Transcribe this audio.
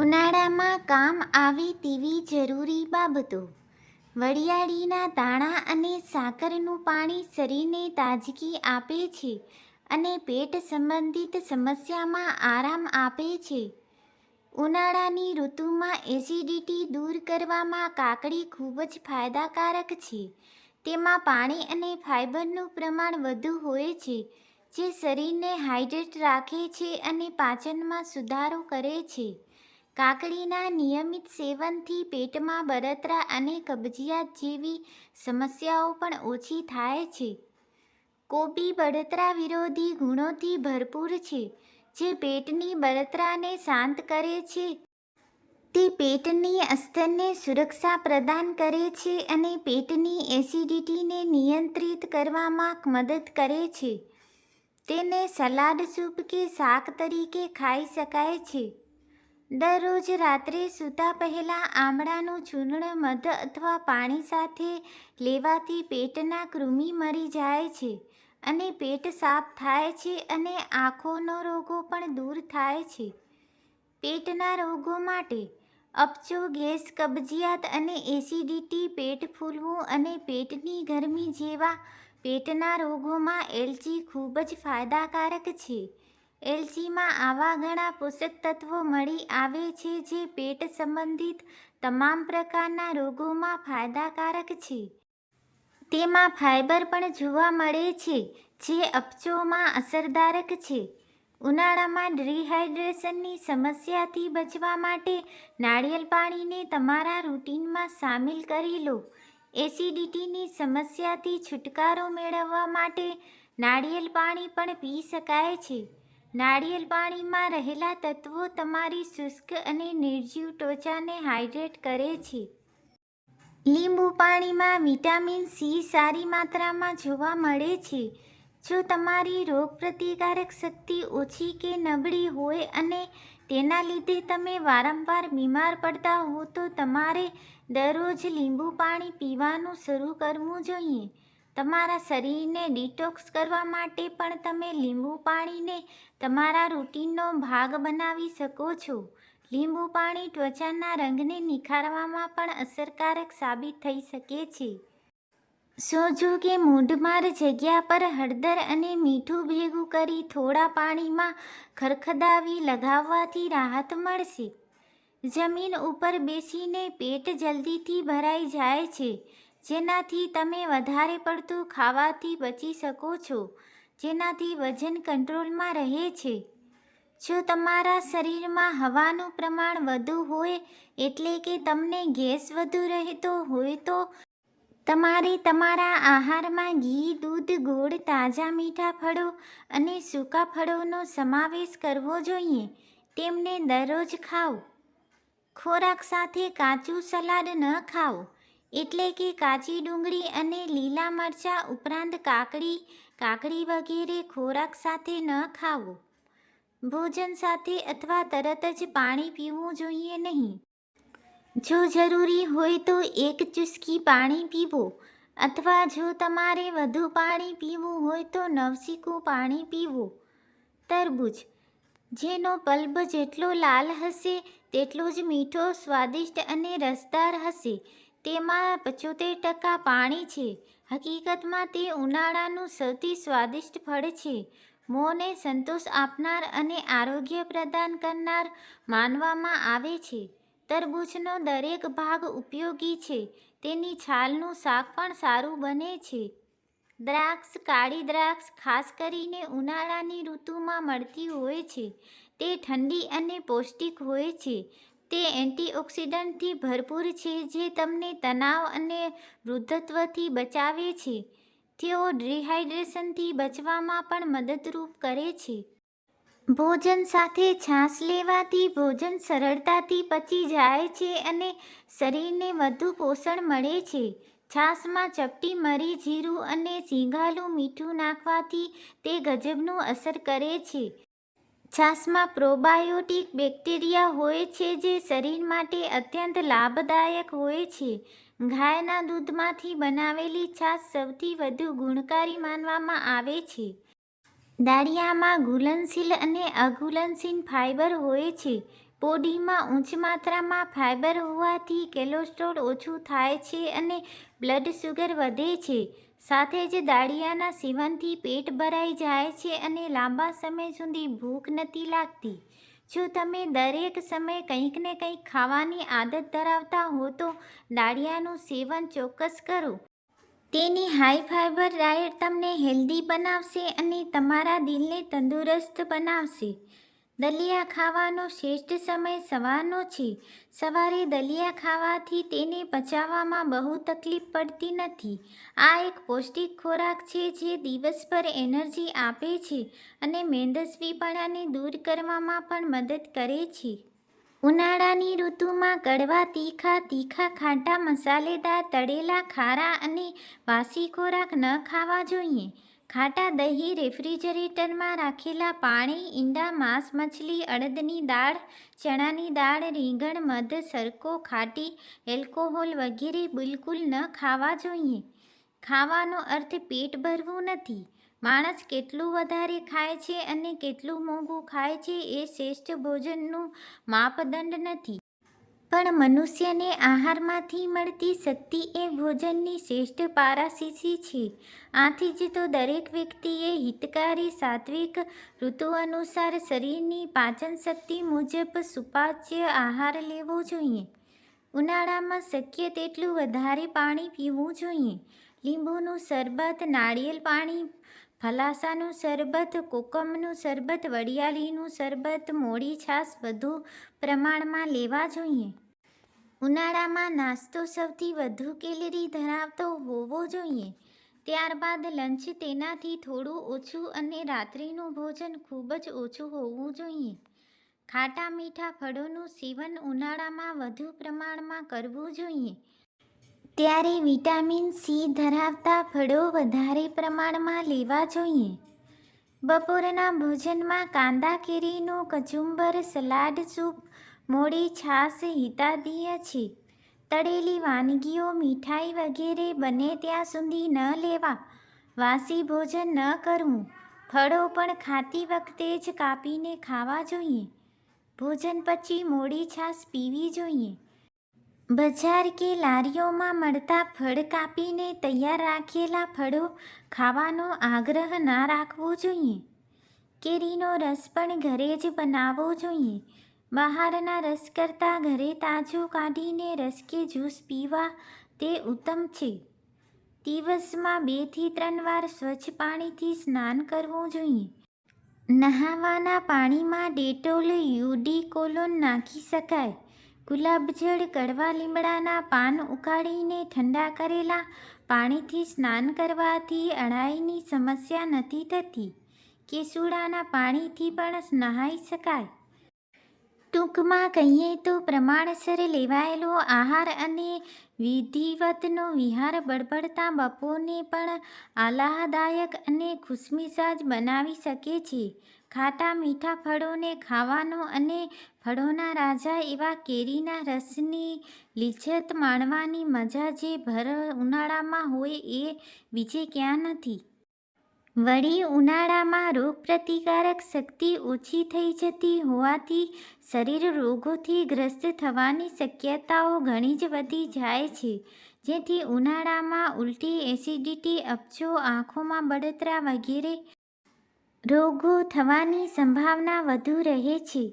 ઉનાળામાં કામ આવે તેવી જરૂરી બાબતો. વરિયાળીના દાણા અને સાકરનું પાણી શરીરને તાજગી આપે છે અને પેટ સંબંધિત સમસ્યામાં આરામ આપે છે. ઉનાળાની ઋતુમાં એસિડિટી દૂર કરવામાં કાકડી ખૂબ જ ફાયદાકારક છે. તેમાં પાણી અને ફાઇબરનું પ્રમાણ વધુ હોય છે, જે શરીરને હાઇડ્રેટ રાખે છે અને પાચનમાં સુધારો કરે છે. કાકડીના નિયમિત સેવનથી પેટમાં બળતરા અને કબજિયાત જેવી સમસ્યાઓ પણ ઓછી થાય છે. કોબી બળતરા વિરોધી ગુણોથી ભરપૂર છે, જે પેટની બળતરાને શાંત કરે છે. તે પેટની અસ્તરને સુરક્ષા પ્રદાન કરે છે અને પેટની એસિડિટીને નિયંત્રિત કરવામાં મદદ કરે છે. તેને સલાડ સૂપ કે શાક તરીકે ખાઈ શકાય છે. દરરોજ રાત્રે સૂતા પહેલાં આમળાનું ચૂર્ણ, મધ અથવા પાણી સાથે લેવાથી પેટના કૃમિ મરી જાય છે અને પેટ સાફ થાય છે અને આંખોનો રોગો પણ દૂર થાય છે. પેટના રોગો માટે અપચો, ગેસ, કબજિયાત અને એસિડિટી પેટ ફૂલવું અને પેટની ગરમી જેવા પેટના રોગોમાં એલચી ખૂબ જ ફાયદાકારક છે. એલચીમાં આવા ઘણા પોષક તત્વો મળી આવે છે જે પેટ સંબંધિત તમામ પ્રકારના રોગોમાં ફાયદાકારક છે. તેમાં ફાઇબર પણ જોવા મળે છે, જે અપચોમાં અસરદારક છે. ઉનાળામાં ડિહાઇડ્રેશનની સમસ્યાથી બચવા માટે નાળિયેર પાણીને તમારા રૂટીનમાં સામેલ કરી લો. એસિડિટીની સમસ્યાથી છુટકારો મેળવવા માટે નાળિયેર પાણી પણ પી શકાય છે. નાળિયેર પાણીમાં રહેલા તત્વો તમારી શુષ્ક અને નિર્જીવ ત્વચાને હાઇડ્રેટ કરે છે. લીંબુ પાણીમાં વિટામિન સી સારી માત્રામાં જોવા મળે છે. જો તમારી રોગપ્રતિકારક શક્તિ ઓછી કે નબળી હોય અને તેના લીધે તમે વારંવાર બીમાર પડતા હો તો તમારે દરરોજ લીંબુ પાણી પીવાનું શરૂ કરવું જોઈએ. તમારા શરીરને ડિટોક્સ કરવા માટે પણ તમે લીંબુ પાણીને તમારા રૂટીનનો ભાગ બનાવી શકો છો. લીંબુ પાણી ત્વચાના રંગને નિખારવામાં પણ અસરકારક સાબિત થઈ શકે છે. સોજો કે મૂઢમાર જગ્યા પર હળદર અને મીઠું ભેગું કરી થોડા પાણીમાં ખરખદાવી લગાવવાથી રાહત મળશે. જમીન ઉપર બેસીને પેટ જલ્દીથી ભરાઈ જાય છે. જેનાથી તમે વધારે પડતું ખાવાથી બચી શકો છો, જેનાથી વજન કંટ્રોલમાં રહે છે. જો તમારા શરીરમાં હવાનું પ્રમાણ વધુ હોય એટલે કે તમને ગેસ વધુ રહેતો હોય તો તમારે તમારા આહારમાં ઘી, દૂધ, ગોળ, તાજા મીઠા ફળો અને સૂકા ફળોનો સમાવેશ કરવો જોઈએ. તેમને દરરોજ ખાઓ. ખોરાક સાથે કાચું સલાડ ન ખાઓ. એટલે કે કાચી ડુંગળી અને લીલા મરચાં ઉપરાંત કાકડી કાકડી વગેરે ખોરાક સાથે ન ખાવો. ભોજન સાથે અથવા તરત જ પાણી પીવું જોઈએ નહીં. જો જરૂરી હોય તો એક ચુસ્કી પાણી પીવો અથવા જો તમારે વધુ પાણી પીવું હોય તો નવસીકું પાણી પીવું. તરબૂચ. જેનો પલ્બ જેટલો લાલ હશે, તેટલો જ મીઠો, સ્વાદિષ્ટ અને રસદાર હશે. તેમાં પચોતેર ટકા પાણી છે. હકીકતમાં તે ઉનાળાનું સૌથી સ્વાદિષ્ટ ફળ છે. મોંને સંતોષ આપનાર અને આરોગ્ય પ્રદાન કરનાર માનવામાં આવે છે. તરબૂચનો દરેક ભાગ ઉપયોગી છે. તેની છાલનું શાક પણ સારું બને છે. દ્રાક્ષ, કાળી દ્રાક્ષ ખાસ કરીને ઉનાળાની ઋતુમાં મળતી હોય છે. તે ઠંડી અને પૌષ્ટિક હોય છે. તે એન્ટીઓક્સિડન્ટથી ભરપૂર છે જે તમને તણાવ અને વૃદ્ધત્વથી બચાવે છે. તેઓ ડિહાઇડ્રેશનથી બચવામાં પણ મદદરૂપ કરે છે. ભોજન સાથે છાશ લેવાથી ભોજન સરળતાથી પચી જાય છે અને શરીરને વધુ પોષણ મળે છે. છાશમાં ચપટી મરી જીરું અને સીંગાલું મીઠું નાખવાથી તે ગજબનું અસર કરે છે. છાશમાં પ્રોબાયોટિક બેક્ટેરિયા હોય છે જે શરીર માટે અત્યંત લાભદાયક હોય છે. ગાયના દૂધમાંથી બનાવેલી છાશ સૌથી વધુ ગુણકારી માનવામાં આવે છે. દાળિયામાં ઘુલનશીલ અને અઘુલનશીલ ફાઇબર હોય છે. બોડીમાં ઊંચ માત્રામાં ફાઇબર હોવાથી કોલેસ્ટ્રોલ ઓછું થાય છે અને બ્લડ શુગર વધે છે. સાથે જ દાળિયાના સેવનથી પેટ ભરાઈ જાય છે અને લાંબા સમય સુધી ભૂખ નથી લાગતી. જો તમે દરેક સમયે કંઈક ને કંઈક ખાવાની આદત ધરાવતા હો તો દાળિયાનું સેવન ચોક્કસ કરો. તેની હાઈ ફાઇબર ડાયટ તમને હેલ્ધી બનાવશે અને તમારા દિલને તંદુરસ્ત બનાવશે. દલિયા ખાવાનો શ્રેષ્ઠ સમય સવારનો છે. સવારે દલિયા ખાવાથી તેને પચાવવામાં બહુ તકલીફ પડતી નથી. આ એક પૌષ્ટિક ખોરાક છે જે દિવસભર એનર્જી આપે છે અને મેંદસ્વીપણાને દૂર કરવામાં પણ મદદ કરે છે. ઉનાળાની ઋતુમાં કડવા તીખા તીખા ખાટા મસાલેદાર તળેલા ખારા અને વાસી ખોરાક ન ખાવા જોઈએ. ખાટા દહીં રેફ્રિજરેટરમાં રાખેલા પાણી, ઈંડા, માંસ, મછલી, અડદની દાળ, ચણાની દાળ, રીંગણ, મધ સરકો ખાટી, એલ્કોહોલ વગેરે બિલકુલ ન ખાવા જોઈએ. ખાવાનો અર્થ પેટ ભરવું નથી. માણસ કેટલું વધારે ખાય છે અને કેટલું મોંઘું ખાય છે એ શ્રેષ્ઠ ભોજનનું માપદંડ નથી. પણ મનુષ્યને આહારમાંથી મળતી શક્તિ એ ભોજનની શ્રેષ્ઠ પારાશીસી છે. આથી જ તો દરેક વ્યક્તિએ હિતકારી સાત્વિક ઋતુ અનુસાર શરીરની પાચન શક્તિ મુજબ સુપાચ્ય આહાર લેવો જોઈએ. ઉનાળામાં શક્ય તેટલું વધારે પાણી પીવું જોઈએ. લીંબુનું શરબત, નાળિયેર પાણી ફલાસાનું શરબત, કોકમનું શરબત, વડિયાળીનું શરબત મોડી છાશ વધુ પ્રમાણમાં લેવા જોઈએ. ઉનાળામાં નાસ્તો સૌથી વધુ કેલરી ધરાવતો હોવો જોઈએ. ત્યારબાદ લંચ તેનાથી થોડું ઓછું અને રાત્રિનું ભોજન ખૂબ જ ઓછું હોવું જોઈએ. ખાટા મીઠા ફળોનું સેવન ઉનાળામાં વધુ પ્રમાણમાં કરવું જોઈએ. ત્યારે વિટામિન સી ધરાવતા ફળો વધારે પ્રમાણમાં લેવા જોઈએ. બપોરના ભોજનમાં કાંદા કેરીનું કચુંબર, સલાડ સૂપ, મોડી છાશ હિતાદીય છે. તળેલી વાનગીઓ મીઠાઈ વગેરે બને ત્યાં સુધી ન લેવા. વાસી ભોજન ન કરવું. ફળો પણ ખાતી વખતે જ કાપીને ખાવા જોઈએ. ભોજન પછી મોડી છાશ પીવી જોઈએ. બજાર કે લારીઓમાં મળતા ફળ કાપીને તૈયાર રાખેલા ફળો ખાવાનો આગ્રહ ના રાખવો જોઈએ. કેરીનો રસ પણ ઘરે જ બનાવવો જોઈએ. બહારના રસ કરતાં ઘરે તાજો કાઢીને રસ કે જ્યુસ પીવા તે ઉત્તમ છે. દિવસમાં બેથી ત્રણ વાર સ્વચ્છ પાણીથી સ્નાન કરવું જોઈએ. નહાવાના પાણીમાં ડેટોલ યુડી કોલોન નાખી શકાય. ગુલાબજળ કડવા લીમડાના પાન ઉકાળીને ઠંડા કરેલા પાણીથી સ્નાન કરવાથી અળાઈની સમસ્યા નથી થતી. કેસુડાના પાણીથી પણ નહાઈ શકાય. ટૂંકમાં કહીએ તો પ્રમાણસર લેવાયેલો આહાર અને વિધિવતનો વિહાર બળબડતા બપોરને પણ આહલાદાયક અને ખુશમિજાજ બનાવી શકે છે. ખાટા મીઠા ફળોને ખાવાનો અને ફળોના રાજા એવા કેરીના રસની લિજ્જત માણવાની મજા જે ભર ઉનાળામાં હોય એ બીજે ક્યાં નથી. વળી ઉનાળામાં રોગપ્રતિકારક શક્તિ ઓછી થઈ જતી હોવાથી શરીર રોગોથી ગ્રસ્ત થવાની શક્યતાઓ ઘણી જ વધી જાય છે. જેથી ઉનાળામાં ઉલટી એસિડિટી, અપચો, આંખોમાં બળતરા વગેરે રોગો થવાની સંભાવના વધુ રહે છે.